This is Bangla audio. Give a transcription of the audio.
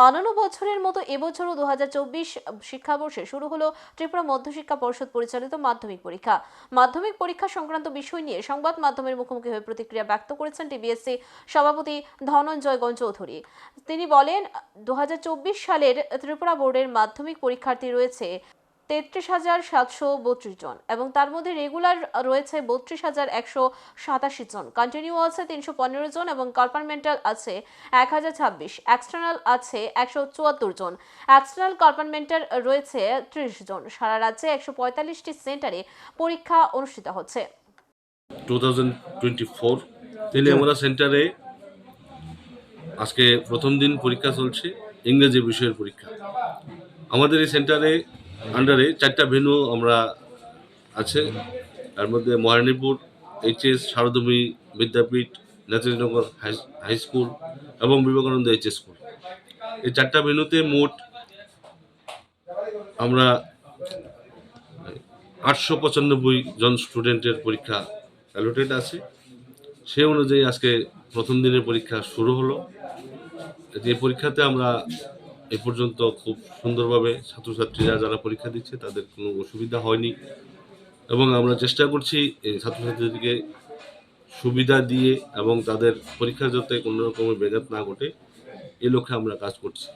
অন্যান্য বছরের মতো এবছরও দু হাজার চব্বিশ শিক্ষাবর্ষে শুরু হলো ত্রিপুরা মধ্যশিক্ষা পর্ষদ পরিচালিত মাধ্যমিক পরীক্ষা। মাধ্যমিক পরীক্ষা সংক্রান্ত বিষয় নিয়ে সংবাদ মাধ্যমের মুখোমুখি হয়ে প্রতিক্রিয়া ব্যক্ত করেছেন টিবিএসসি সভাপতি ধনঞ্জয় চৌধুরী তিনি বলেন দু হাজার চব্বিশ সালের ত্রিপুরা বোর্ডের মাধ্যমিক পরীক্ষার্থী রয়েছে তেত্রিশ হাজার সাতশো বত্রিশ জন এবং তার মধ্যে রেগুলার রয়েছে বত্রিশ হাজার একশো সাতাশি জন। কন্টিনিউ আছে তিনশো পনেরো জন এবং কম্পার্টমেন্টাল আছে এক হাজার ছাব্বিশ। এক্সটার্নাল আছে একশো চুয়াত্তর জন। এক্সটার্নাল কম্পার্টমেন্টাল রয়েছে ত্রিশ জন। সারা রাজ্যে একশো পঁয়তাল্লিশটি সেন্টারে পরীক্ষা অনুষ্ঠিত হচ্ছে। Two thousand twenty four Teliamura সেন্টারে আজকে প্রথম দিন পরীক্ষা চলছে, ইংরেজি বিষয়ের পরীক্ষা। আমাদের এই সেন্টারে আন্ডারে চারটা ভেন্যু আমরা আছে। তার মধ্যে Maharanipur HS Sharadami Vidyapith Netajinagar high school এবং বিবেকানন্দ এইচএস স্কুল এই চারটা ভেন্যুতে মোট আমরা আটশো পঁচানব্বই জন স্টুডেন্টের পরীক্ষা অ্যালোটেড আছে। সে অনুযায়ী আজকে প্রথম দিনের পরীক্ষা শুরু হলো। যে পরীক্ষাতে আমরা এ পর্যন্ত খুব সুন্দরভাবে ছাত্রছাত্রীরা যারা পরীক্ষা দিচ্ছে, তাদের কোনো অসুবিধা হয়নি। এবং আমরা চেষ্টা করছি এই ছাত্রছাত্রীদেরকে সুবিধা দিয়ে এবং তাদের পরীক্ষা যাতে কোনো রকমের ব্যাঘাত না ঘটে, এ লক্ষ্যে আমরা কাজ করছি।